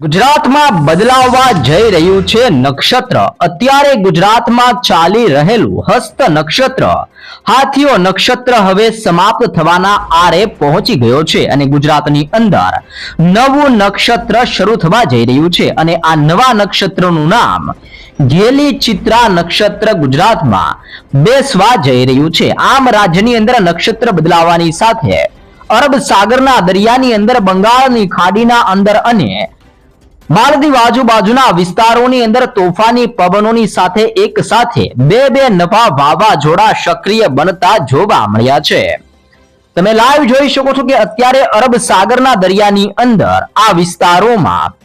ગુજરાતમાં બદલાવવા જઈ રહ્યું છે નક્ષત્ર. અત્યારે ગુજરાતમાં ચાલી રહેલું હસ્ત નક્ષત્ર. હાથીઓ નક્ષત્ર હવે સમાપ્ત થવાના આરે પહોંચી ગયો છે અને ગુજરાતની અંદર નવું નક્ષત્ર શરૂ થવા જઈ રહ્યું છે અને આ નવા નક્ષત્રનું નામ ઘેલી ચિત્રા નક્ષત્ર ગુજરાતમાં બેસવા જઈ રહ્યું છે. આમ રાજ્યની અંદર નક્ષત્ર બદલાવાની સાથે અરબ સાગરના દરિયાની અંદર બંગાળની ખાડીના અંદર અને માલદીવ આજુબાજુના વિસ્તારોની અંદર તોફાની પવનોની સાથે એક સાથે બે બે નવા વાવાઝોડા સક્રિય બનતા જોવા મળ્યા છે. તમે લાઈવ જોઈ શકો છો કે અત્યારે અરબ સાગરના દરિયાની અંદર આ વિસ્તારોમાં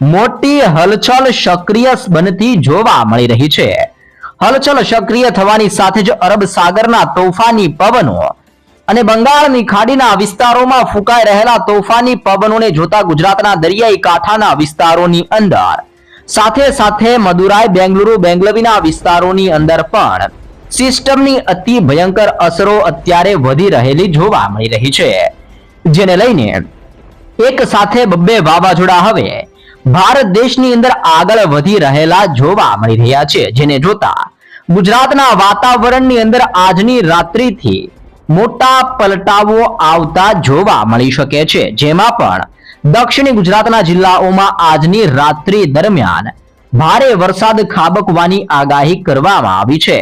મોટી હલચલ સક્રિય બનતી જોવા મળી રહી છે. હલચલ સક્રિય થવાની સાથે જ અરબ સાગરના તોફાની પવનો અને બંગાળની ખાડીના વિસ્તારોમાં ફૂંકાઈ રહેલા તોફાની પવનોને જોતા ગુજરાતના દરિયાઈ કાંઠાના વિસ્તારોની અંદર. સાથે સાથે મદુરાઈ, બેંગલુરુ, બેંગલવીના વિસ્તારોની અંદર પણ સિસ્ટમની અતિ ભયંકર અસરો અત્યારે વધી રહેલી જોવા મળી રહી છે. જેને લઈને એક સાથે બબ્બે વાવાઝોડા હવે ભારત દેશની અંદર આગળ વધી રહેલા જોવા મળી રહ્યા છે. જેને જોતા ગુજરાતના વાતાવરણની અંદર આજની રાત્રિથી મોટા પલટાવો આવતા જોવા મળી શકે છે. જેમાં પણ દક્ષિણ ગુજરાતના જિલ્લાઓમાં આજની રાત્રિ દરમિયાન ભારે વરસાદ ખાબકવાની આગાહી કરવામાં આવી છે.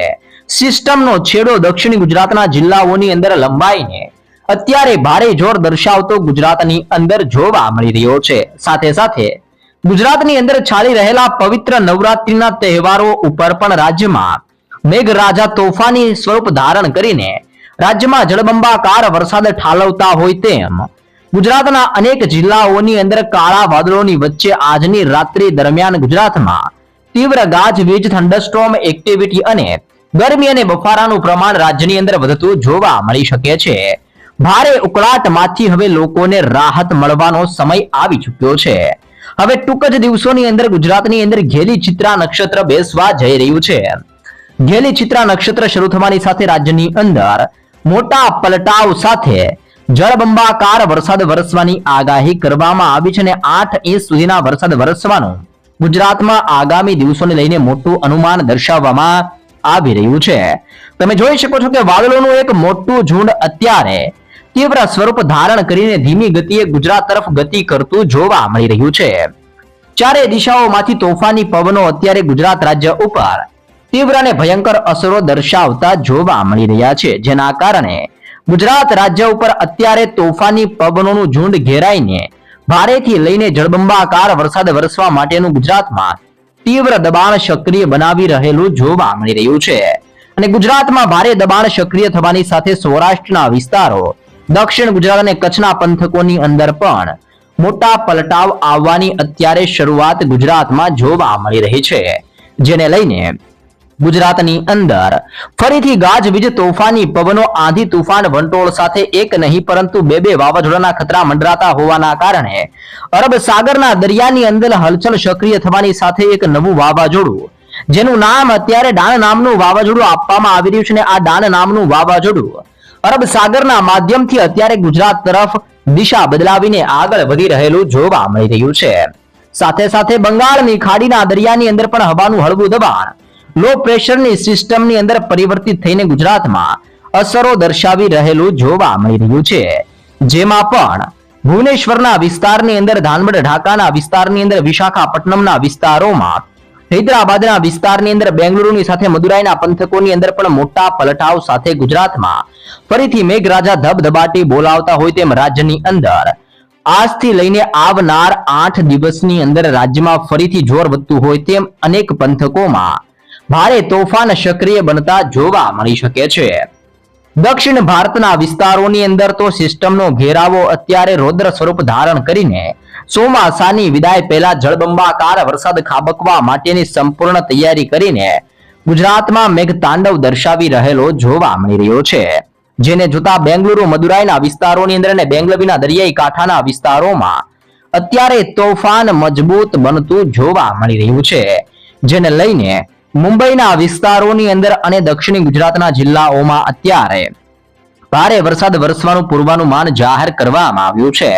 સિસ્ટમનો છેડો દક્ષિણ ગુજરાતના જિલ્લાઓની અંદર લંબાઈને અત્યારે ભારે જોર દર્શાવતો ગુજરાતની અંદર જોવા મળી રહ્યો છે. સાથે સાથે ગુજરાતની અંદર ચાલી રહેલા પવિત્ર નવરાત્રીના તહેવારો ઉપર પણ રાજ્યમાં મેઘરાજા તોફાની સ્વરૂપ ધારણ કરીને રાજ્યમાં જળબંબાકાર વરસાદ ઠાલવતા હોય તેમ ગુજરાતના અનેક જિલ્લાઓની અંદર કાળા વાદળોની વચ્ચે આજની રાત્રિ દરમિયાન ગુજરાતમાં તીવ્ર ગાજવીજ થંડરસ્ટોર્મ એક્ટિવિટી અને ગરમી અને બફારાનું પ્રમાણ રાજ્યની અંદર વધતું જોવા મળી શકે છે. ભારે ઉકળાટમાંથી હવે લોકોને રાહત મળવાનો સમય આવી ચૂક્યો છે. હવે ટૂંક જ દિવસોની અંદર ગુજરાતની અંદર ઘેલી ચિત્રા નક્ષત્ર બેસવા જઈ રહ્યું છે. ઘેલી ચિત્રા નક્ષત્ર શરૂ થવાની સાથે રાજ્યની અંદર મોટા પલટાવ સાથે જળબંબાકાર વરસાદ વરસવાની આગાહી કરવામાં આવી છે અને આઠ ઇંચ સુધીના વરસાદ વરસવાનું ગુજરાતમાં આગામી દિવસોને લઈને મોટું અનુમાન દર્શાવવામાં આવી રહ્યું છે. તમે જોઈ શકો છો કે વાદળોનું એક મોટું ઝુંડ અત્યારે તીવ્ર સ્વરૂપ ધારણ કરીને ધીમી ગતિએ ગુજરાત તરફ ગતિ કરતું જોવા મળી રહ્યું છે. ચારે દિશાઓમાંથી તોફાની પવનો અત્યારે ગુજરાત રાજ્ય ઉપર તીવ્ર અને ભયંકર અસરો દર્શાવતા જોવા મળી રહ્યા છે, જેના કારણે ગુજરાત રાજ્ય ઉપર અત્યારે તોફાની પવનોનું ઝુંડ ઘેરાઈને ભારેથી લઈને જળબંબાકાર વરસાદ વરસવા માટેનું ગુજરાતમાં તીવ્ર દબાણ સક્રિય બનાવી રહેલું જોવા મળી રહ્યું છે. અને ગુજરાતમાં ભારે દબાણ સક્રિય થવાની સાથે સૌરાષ્ટ્રના વિસ્તારો, દક્ષિણ ગુજરાત અને કચ્છના પંથકોની અંદર પણ મોટા પલટાવ આવવાની અત્યારે શરૂઆત ગુજરાતમાં જોવા મળી રહી છે, જેને લઈને ગુજરાતની અંદર. ફરીથી ગાજવીજ તોફાની પવનો, આંધી તુફાન, વંટોળ સાથે એક નહીં, પરંતુ બે બે વાવાઝોડાના ખતરા મંડરાતા હોવાના કારણે અરબ સાગરના દરિયાની અંદર હલચલ સક્રિય થવાની સાથે એક નવું વાવાઝોડું, જેનું નામ અત્યારે ડાન નામનું વાવાઝોડું આપવામાં આવી રહ્યું છે અને આ ડાન નામનું વાવાઝોડું અરબ સાગરના માધ્યમથી અત્યારે ગુજરાત તરફ દિશા બદલાવીને આગળ વધી રહેલું જોવા મળી રહ્યું છે. સાથે સાથે બંગાળની ખાડીના દરિયાની અંદર પણ હવાનું હળવું દબાણ લો પ્રેશરની સિસ્ટમની અંદર પરિવર્તિત થઈને ગુજરાતમાં અસરો દર્શાવી રહેલું જોવા મળી રહ્યું છે. જેમાં પણ ભુવનેશ્વરના વિસ્તારની અંદર ધાનબડ ઢાકાના વિસ્તારની અંદર, વિશાખાપટ્ટનમના વિસ્તારોમાં, હૈદરાબાદના વિસ્તારની અંદર, બેંગલુરુની સાથે, મદુરાઈના પંથકોની અંદર પણ મોટા પલટાવ સાથે ગુજરાતમાં ફરીથી મેઘરાજા ધબધબાટી બોલાવતા હોય તેમ રાજ્યની અંદર. આજથી લઈને આવનાર આઠ દિવસની અંદર રાજ્યમાં ફરીથી જોર વધતું હોય તેમ અનેક પંથકોમાં ભારે તોફાન સક્રિય બનતા જોવા મળી શકે છે. દક્ષિણ ભારતના વિસ્તારોની અંદર તો સિસ્ટમનો ઘેરાવો અત્યારે રૌદ્ર સ્વરૂપ ધારણ કરીને ચોમાસાની વિદાય પહેલા જળબંબાકાર વરસાદ ખાબકવા માટેની સંપૂર્ણ તૈયારી કરીને ગુજરાતમાં મેઘતાંડવ દર્શાવી રહેલો જોવા મળી રહ્યો છે. જેને જોતા બેંગલુરુ, મદુરાઈના વિસ્તારોની અંદર અને બેંગલવીના દરિયાઈ કાંઠાના વિસ્તારોમાં અત્યારે તોફાન મજબૂત બનતું જોવા મળી રહ્યું છે. જેને લઈને મુંબઈના વિસ્તારોની અંદર અને દક્ષિણી ગુજરાતના જિલ્લાઓમાં અત્યારે ભારે વરસાદ વરસવાનું પૂર્વાનુમાન જાહેર કરવામાં આવ્યું છે.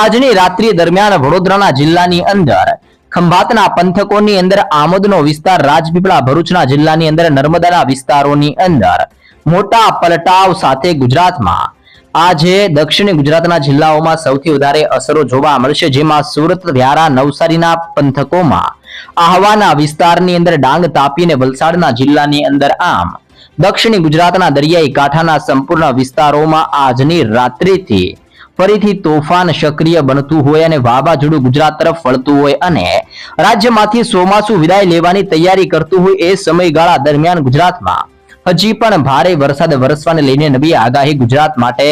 આજની રાત્રિ દરમિયાન વડોદરાના જિલ્લાની અંદર ખંભાતના પંથકોની અંદર આમોદનો વિસ્તાર, રાજપીપળા ભરૂચના જિલ્લાની અંદર, નર્મદાના વિસ્તારોની અંદર મોટા પલટાવ સાથે ગુજરાતમાં આજે દક્ષિણ ગુજરાતના જિલ્લાઓમાં સૌથી વધારે અસરો જોવા મળશે, જેમાં સુરત, વ્યારા, નવસારીના પંથકોમાં આહવાના વિસ્તારની અંદર ડાંગ તાપી અને વલસાડના જિલ્લાની અંદર આમ. દક્ષિણ ગુજરાતના દરિયાઈ કાંઠાના સંપૂર્ણ વિસ્તારોમાં આજની રાત્રિથી ફરીથી તોફાન સક્રિય બનતું હોય અને વાવાઝોડું ગુજરાત તરફ ફળતું હોય અને રાજ્યમાંથી ચોમાસું વિદાય લેવાની તૈયારી કરતું હોય એ સમયગાળા દરમિયાન ગુજરાતમાં હજી પણ ભારે વરસાદ વરસવાને લઈને નવી આગાહી ગુજરાત માટે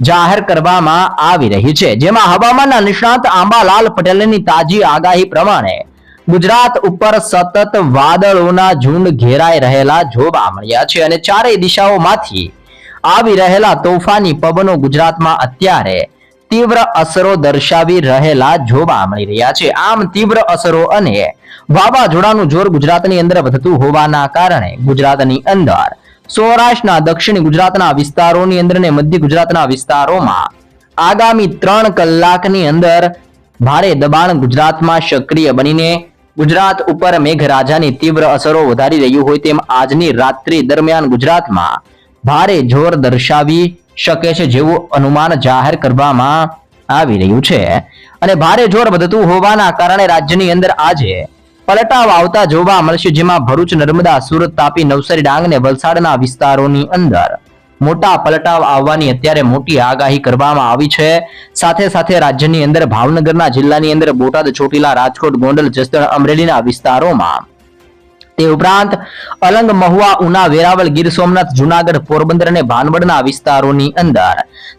જાહેર કરવામાં આવી રહી છે. જેમાં હવામાનના નિષ્ણાત આંબાલાલ પટેલની તાજી આગાહી પ્રમાણે ગુજરાત ઉપર સતત વાદળોના ઝુંડ ઘેરાઈ રહેલા જોવા મળ્યા છે અને ચારેય દિશાઓમાંથી આવી રહેલા તોફાની પવનો ગુજરાતમાં અત્યારે તીવ્ર અસરો દર્શાવી રહેલા જોવા મળી રહ્યા છે. આમ તીવ્ર અસરો અને વાવાઝોડાનું જોર ગુજરાતની અંદર વધતું હોવાના કારણે ગુજરાતની અંદર સૌરાષ્ટ્રના દક્ષિણ ગુજરાતના વિસ્તારોની અંદર અને મધ્ય ગુજરાતના વિસ્તારોમાં આગામી ત્રણ કલાકની અંદર ભારે દબાણ ગુજરાતમાં સક્રિય બનીને ગુજરાત ઉપર મેઘરાજાની તીવ્ર અસરો વધારી રહ્યું હોય તેમ આજની રાત્રિ દરમિયાન ગુજરાતમાં ભારે જોર દર્શાવી શકે છે જેવું અનુમાન જાહેર કરવામાં આવી રહ્યું છે. અને ભારે જોર વધતું હોવાના કારણે રાજ્યની અંદર આજે પલટાવ આવતા જોવા મળશે, જેમાં ભરૂચ, નર્મદા, સુરત તાપી, નવસારી, ડાંગ અને વલસાડના વિસ્તારોની અંદર મોટા પલટાવ આવવાની અત્યારે મોટી આગાહી કરવામાં આવી છે. સાથે સાથે રાજ્યની અંદર ભાવનગરના જિલ્લાની અંદર બોટાદ, ચોટીલા, રાજકોટ, ગોંડલ, જસદણ, અમરેલીના વિસ્તારોમાં. તે ઉપરાંત અલંગ, મહુવા, ઉના, વેરાવળ, ગીર સોમનાથ, જુનાગઢ, પોરબંદર અને ભાનવડના વિસ્તારોની અંદર.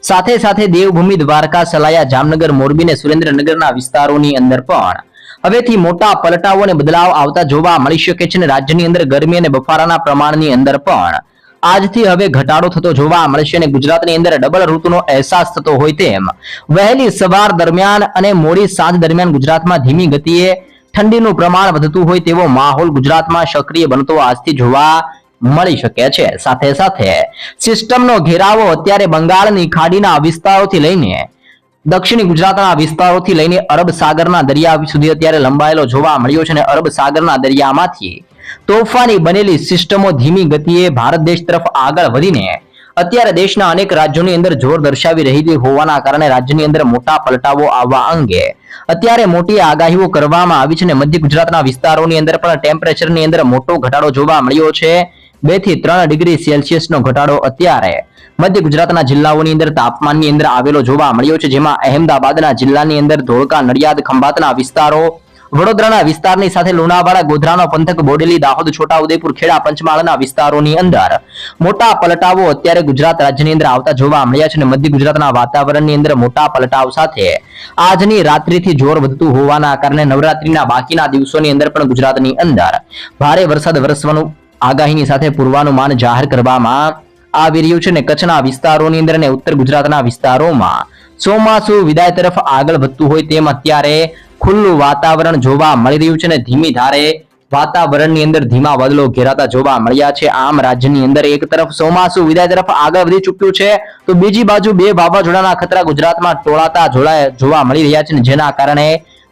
સાથે સાથે દેવભૂમિ, દ્વારકા, સલાયા, જામનગર, મોરબી અને સુરેન્દ્રનગરના વિસ્તારોની અંદર પણ. હવેથી મોટા પલટાઓ અને બદલાવ આવતા જોવા મળી શકે છે અને રાજ્યની અંદર ગરમી અને બફારાના પ્રમાણની અંદર પણ આજથી હવે ઘટાડો થતો જોવા મળશે અને ગુજરાતની અંદર ડબલ ઋતુનો અહેસાસ થતો હોય તેમ. વહેલી સવાર દરમિયાન અને મોડી સાંજ દરમિયાન ગુજરાતમાં ધીમી ગતિએ ઠંડીનું પ્રમાણ વધતું હોય તેવો માહોલ ગુજરાતમાં સક્રિય બનતો આજથી જોવા મળી શકે છે. સાથે સાથે સિસ્ટમનો ઘેરાવો અત્યારે બંગાળની ખાડીના વિસ્તારોથી લઈને દક્ષિણ ગુજરાતના વિસ્તારોથી લઈને અરબ સાગરના દરિયા સુધી અત્યારે લંબાયેલો જોવા મળ્યો છે અને અરબ સાગરના દરિયામાંથી તોફાની બનેલી સિસ્ટમો ધીમી ગતિએ ભારત દેશ તરફ આગળ વધીને અત્યારે દેશના અનેક રાજ્યોની અંદર જોર દર્શાવી રહી હોવાના કારણે રાજ્યની અંદર મોટા પલટાવો આવવા અંગે અત્યારે મોટી આગાહીઓ કરવામાં આવી છે અને મધ્ય ગુજરાતના વિસ્તારોની અંદર પણ ટેમ્પરેચરની અંદર મોટો ઘટાડો જોવા મળ્યો છે. બેથી ત્રણ ડિગ્રી સેલ્સિયસનો ઘટાડો અત્યારે મધ્ય ગુજરાતના જિલ્લાઓની અંદર તાપમાનની અંદર આવેલો જોવા મળ્યો છે. જેમાં અહેમદાબાદના જિલ્લાની અંદર ધોળકા નડિયાદ, ખંભાતના વિસ્તારો વડોદરાના વિસ્તારની સાથે લુણાવાડા ગોધરાનો પંથક બોડેલી, દાહોદ, છોટાઉદેપુર, ખેડા પંચમહાલના વિસ્તારોની અંદર મોટા પલટાવો અત્યારે ગુજરાત રાજ્યની અંદર આવતા જોવા મળ્યા છે અને મધ્ય ગુજરાતના વાતાવરણની અંદર મોટા પલટાવ સાથે આજની રાત્રિથી જોર વધતું હોવાના કારણે નવરાત્રીના બાકીના દિવસોની અંદર પણ ગુજરાતની અંદર ભારે વરસાદ વરસવાનું આગાહીની સાથે પૂર્વાનુમાન જાહેર કરવામાં આવી રહ્યું છે અને કચ્છના વિસ્તારોની અંદર અને ઉત્તર ગુજરાતના વિસ્તારોમાં ચોમાસું વિદાય તરફ આગળ વધતું હોય તેમ અત્યારે ખુલ્લું વાતાવરણ જોવા મળી રહ્યું છે અને ધીમી ધારે વાતાવરણની અંદર ધીમા વાદળો ઘેરાતા જોવા મળ્યા છે. આમ રાજ્યની અંદર એક તરફ ચોમાસું વિદાય તરફ આગળ વધી ચૂક્યું છે. તો બીજી બાજુ બે વાવાઝોડાના ખતરા ગુજરાતમાં ટોળાતા જોડાય જોવા મળી રહ્યા છે જેના કારણે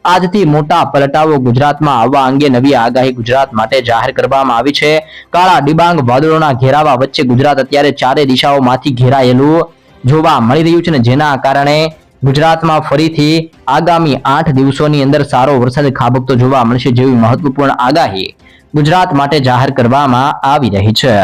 આજથી મોટા પલટાવો ગુજરાતમાં આવવા અંગે નવી આગાહી ગુજરાત માટે જાહેર કરવામાં આવી છે. કાળા ડિબાંગ વાદળોના ઘેરાવા વચ્ચે ગુજરાત અત્યારે ચારે દિશાઓમાંથી ઘેરાયેલું જોવા મળી રહ્યું છે અને જેના કારણે ગુજરાતમાં ફરીથી આગામી આઠ દિવસોની અંદર સારો વરસાદ ખાબકતો જોવા મળશે જેવી મહત્વપૂર્ણ આગાહી ગુજરાત માટે જાહેર કરવામાં આવી રહી છે.